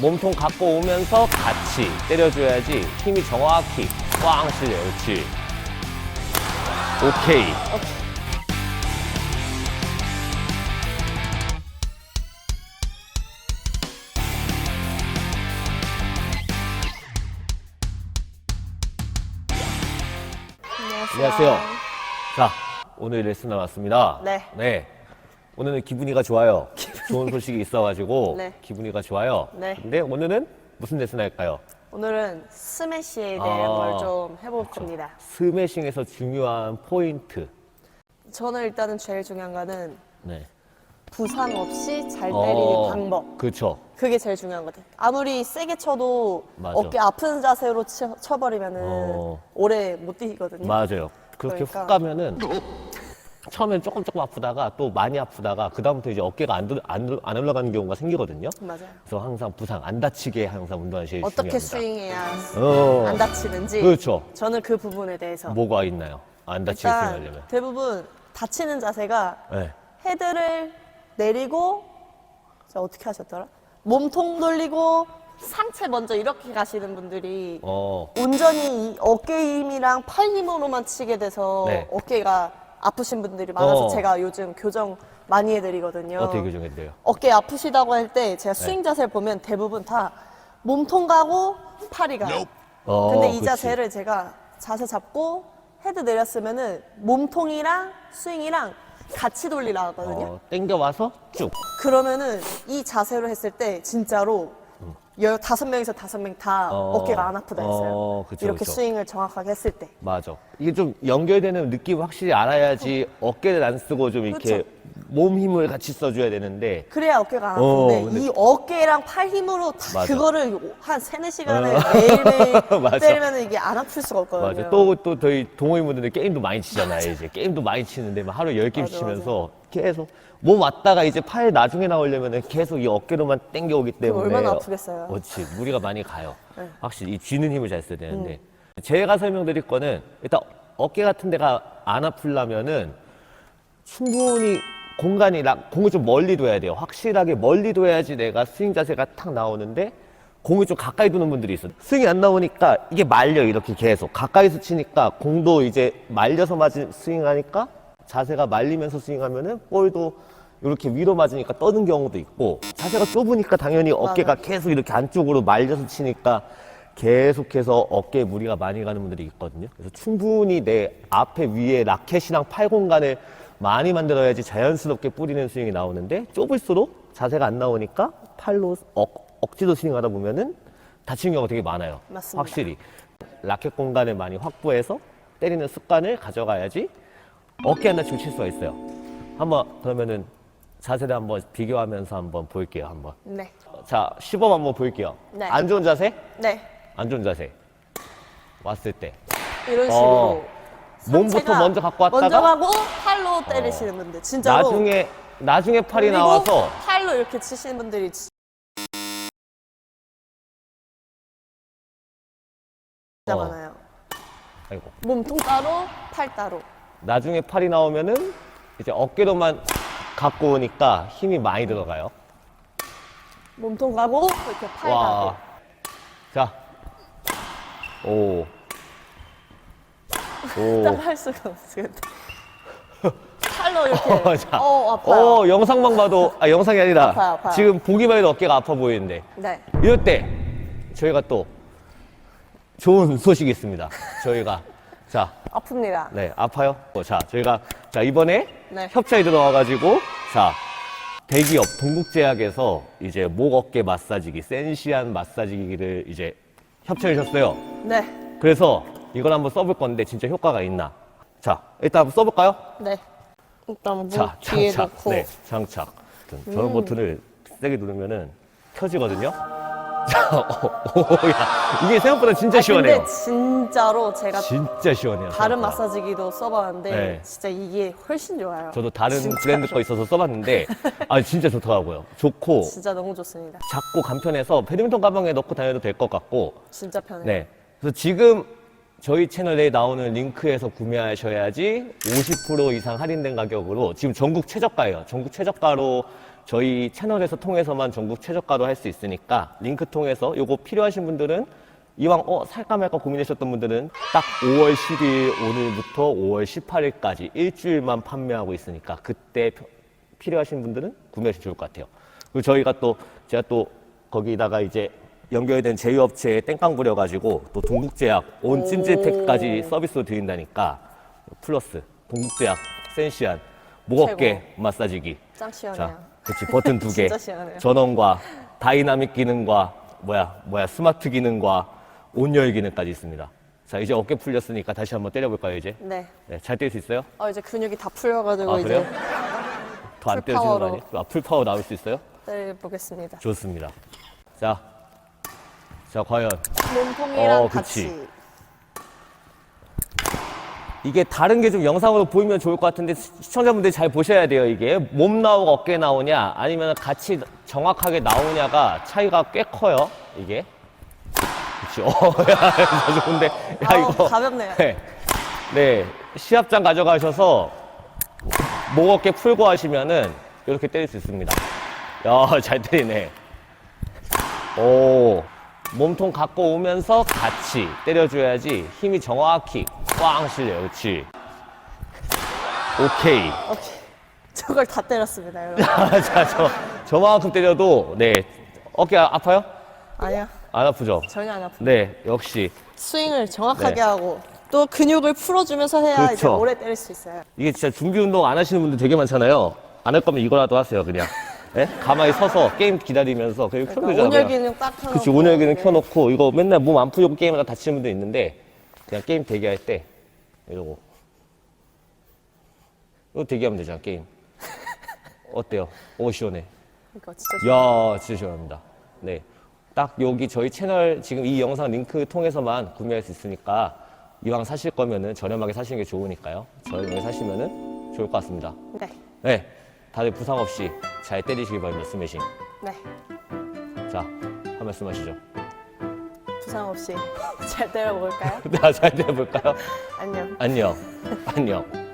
몸통 갖고 오면서 같이 때려줘야지 힘이 정확히 꽝 실려. 그렇지. 오케이. 안녕하세요. 자, 오늘 레슨 나왔습니다. 네. 오늘은 기분이가 좋아요. 좋은 소식이 있어가지고 네. 기분이가 좋아요. 네. 근데 오늘은 무슨 레슨 할까요? 오늘은 스매시에 대한 아, 걸 좀 해볼 겁니다. 스매싱에서 중요한 포인트. 저는 일단은 제일 중요한 거는 네. 부상 없이 잘 때리는 방법. 그렇죠. 그게 제일 중요한 것 같아요. 아무리 세게 쳐도 맞아. 어깨 아픈 자세로 쳐, 쳐버리면은 어. 오래 못 뛰거든요. 맞아요. 그렇게 그러니까. 훅 가면은 처음엔 조금 조금 아프다가 또 많이 아프다가 그 다음부터 이제 어깨가 안, 들- 안, 들- 안 올라가는 경우가 생기거든요. 맞아요. 그래서 항상 부상 안 다치게 항상 운동하시기 어떻게 중요합니다. 스윙해야 어. 안 다치는지 그렇죠. 저는 그 부분에 대해서 뭐가 있나요? 안 다치게 일단 스윙하려면. 대부분 다치는 자세가 네. 헤드를 내리고 자 어떻게 하셨더라? 몸통 돌리고 상체 먼저 이렇게 가시는 분들이 어. 온전히 이 어깨 힘이랑 팔 힘으로만 치게 돼서 네. 어깨가 아프신 분들이 많아서 어. 제가 요즘 교정 많이 해드리거든요. 어떻게 교정했대요? 어깨 아프시다고 할 때 제가 네. 스윙 자세를 보면 대부분 다 몸통 가고 팔이 가요. 어, 근데 이 그치. 자세를 제가 자세 잡고 헤드 내렸으면은 몸통이랑 스윙이랑 같이 돌리라 하거든요. 어, 땡겨 와서 쭉. 그러면은 이 자세로 했을 때 진짜로 열 다섯 명에서 다섯 명 다 어. 어. 깨가안 아프다 했어요. 어, 그쵸, 이렇게 그쵸. 스윙을 정확하게 했을 때. 맞아. 이게 좀 연결되는 느낌을 확실히 알아야지 어깨를 안 쓰고 좀 이렇게 그쵸. 몸 힘을 같이 써줘야 되는데. 그래야 어깨가 안 어, 아픈데 근데- 이 어깨랑 팔 힘으로 다 맞아. 그거를 한 세네 시간을 어. 매일매일 맞아. 때리면 이게 안 아플 수가 없거든요. 맞아. 또, 또 저희 동호인분들은 게임도 많이 치잖아요. 이제 게임도 많이 치는데 막 하루 열 10개 맞아, 치면서 계속 몸 왔다가 이제 팔 나중에 나오려면 계속 이 어깨로만 땡겨오기 때문에. 얼마나 아프겠어요. 그렇지. 무리가 많이 가요. 네. 음. 확실히 이 쥐는 힘을 잘 써야 되는데. 제가 설명드릴 거는 일단 어깨 같은 데가 안 아플라면은 충분히 공간이 나- 공을 좀 멀리 둬야 돼요. 확실하게 멀리 둬야지 내가 스윙 자세가 탁 나오는데 공을 좀 가까이 두는 분들이 있어요. 스윙이 안 나오니까 이게 말려 이렇게 계속 가까이서 치니까 공도 이제 말려서 맞은 스윙하니까 자세가 말리면서 스윙하면은 볼도 이렇게 위로 맞으니까 떠는 경우도 있고 자세가 좁으니까 당연히 어깨가 계속 이렇게 안쪽으로 말려서 치니까 계속해서 어깨에 무리가 많이 가는 분들이 있거든요. 그래서 충분히 내 앞에 위에 라켓이랑 팔 공간을 많이 만들어야지 자연스럽게 뿌리는 스윙이 나오는데 좁을수록 자세가 안 나오니까 팔로 억, 억지로 스윙하다 보면은 다치는 경우가 되게 많아요. 맞습니다. 확실히 라켓 공간을 많이 확보해서 때리는 습관을 가져가야지 어깨 안 다치고 칠 수가 있어요. 한번 그러면은 자세를 한번 비교하면서 한번 볼게요. 한번. 네. 자 시범 한번 볼게요. 네. 안 좋은 자세? 네. 안 좋은 자세. 왔을 때 이런 식으로. 어. 몸부터 먼저 갖고 왔다가 어. 먼저 가고 팔로 때리시는 분들 진짜로 나중에 나중에 팔이 그리고 나와서 팔로 이렇게 치시는 분들이 진짜 어. 많아요. 아이고 몸통 따로, 팔 따로. 나중에 팔이 나오면은 이제 어깨로만 갖고 오니까 힘이 많이 들어가요. 몸통 가고 이렇게 팔 가고. 와. 자. 오. 오. 딱할 수가 없어요. 팔로 이렇게. 어, 자. 어, 아파요. 어, 영상만 봐도, 아, 영상이 아니라, 아파요, 아파요. 지금 보기만 해도 어깨가 아파 보이는데, 네. 이럴 때, 저희가 또, 좋은 소식이 있습니다. 저희가. 자, 아픕니다. 네, 아파요? 어, 자, 저희가, 자, 이번에 네. 협찬이 들어와가지고, 자, 대기업 동국제약에서 이제 목 어깨 마사지기, 센시한 마사지기를 이제 협찬해 주셨어요. 네. 그래서 이걸 한번 써볼 건데 진짜 효과가 있나? 자, 일단 한번 써볼까요? 네. 일단 문 자, 뒤에 장착. 놓고. 네, 장착. 저런 버튼을 세게 누르면은 켜지거든요. 자, 오, 오, 야, 이게 생각보다 진짜 아, 시원해요. 근데 진짜로 제가 진짜 시원해요. 다른 생각보다. 마사지기도 써봤는데 네. 진짜 이게 훨씬 좋아요. 저도 다른 진짜로. 브랜드 거 있어서 써봤는데, 아, 진짜 좋더라고요. 좋고, 진짜 너무 좋습니다. 작고 간편해서 배드민턴 가방에 넣고 다녀도 될 것 같고, 진짜 편해요. 네. 그래서 지금 저희 채널에 나오는 링크에서 구매하셔야지 50% 이상 할인된 가격으로 지금 전국 최저가예요. 전국 최저가로 저희 채널에서 통해서만 전국 최저가로 할 수 있으니까 링크 통해서 요거 필요하신 분들은 이왕 어 살까 말까 고민하셨던 분들은 딱 5월 10일 오늘부터 5월 18일까지 일주일만 판매하고 있으니까 그때 펴- 필요하신 분들은 구매하시면 좋을 것 같아요. 그리고 저희가 또 제가 또 거기다가 이제 연결된 제휴업체에 땡깡 부려가지고 또 동국제약 온 찜질팩까지 서비스로 드린다니까 플러스 동국제약 센시안 목어깨 마사지기 짱 시원해요. 자, 그렇지 버튼 두 개, 진짜 시원해요. 전원과 다이나믹 기능과 뭐야 뭐야 스마트 기능과 온열 기능까지 있습니다. 자 이제 어깨 풀렸으니까 다시 한번 때려볼까요 이제? 네. 네, 잘뗄수 있어요? 어, 이제 근육이 다 풀려가지고 아 이제 그래요? 더 안 때려주는 거 풀파워로. 아니에요? 아, 풀파워 나올 수 있어요? 때려 보겠습니다. 좋습니다. 자, 자 과연. 몸통이랑 어, 같이. 그치. 이게 다른 게 좀 영상으로 보이면 좋을 것 같은데 시- 시청자분들이 잘 보셔야 돼요 이게. 몸 나오고 어깨 나오냐 아니면 같이 정확하게 나오냐가 차이가 꽤 커요 이게. 그치. 어, 야, 이거 좋은데. 야 아우, 이거. 가볍네요. 네, 네. 시합장 가져가셔서 목 어깨 풀고 하시면은 이렇게 때릴 수 있습니다. 야 잘 때리네. 오 몸통 갖고 오면서 같이 때려줘야지 힘이 정확히 꽝 실려요 그렇지 오케이 오케이. 저걸 다 때렸습니다, 여러분. 자, 저, 저만큼 때려도, 네. 어깨 아- 아파요? 아니요. 안 아프죠? 전혀 안 아프고. 네, 역시. 스윙을 정확하게 네. 하고 또 근육을 풀어주면서 해야 이제 그렇죠. 오래 때릴 수 있어요. 이게 진짜 준비 운동 안 하시는 분들 되게 많잖아요. 안 할 거면 이거라도 하세요, 그냥. 예? 가만히 서서 게임 기다리면서 그냥 켜면 그러니까 되잖아요. 온열 기능 딱 켜놓고. 그치, 온열 기능 네. 켜놓고, 이거 맨날 몸 안 풀려고 게임하다 다치는 분도 있는데, 그냥 게임 대기할 때, 이러고. 이거 대기하면 되잖아, 게임. 어때요? 오, 시원해. 이거 진짜. 야, 진짜 시원합니다. 네. 딱 여기 저희 채널 지금 이 영상 링크 통해서만 구매할 수 있으니까 이왕 사실 거면은 저렴하게 사시는 게 좋으니까요. 저렴하게 사시면은 좋을 것 같습니다. 네. 네. 다들 부상 없이 잘 때리시기 바랍니다. 스매싱. 네. 자, 한 말씀 하시죠. 부상 없이 잘 때려볼까요? 자, 잘 때려볼까요? 안녕. 안녕. 안녕.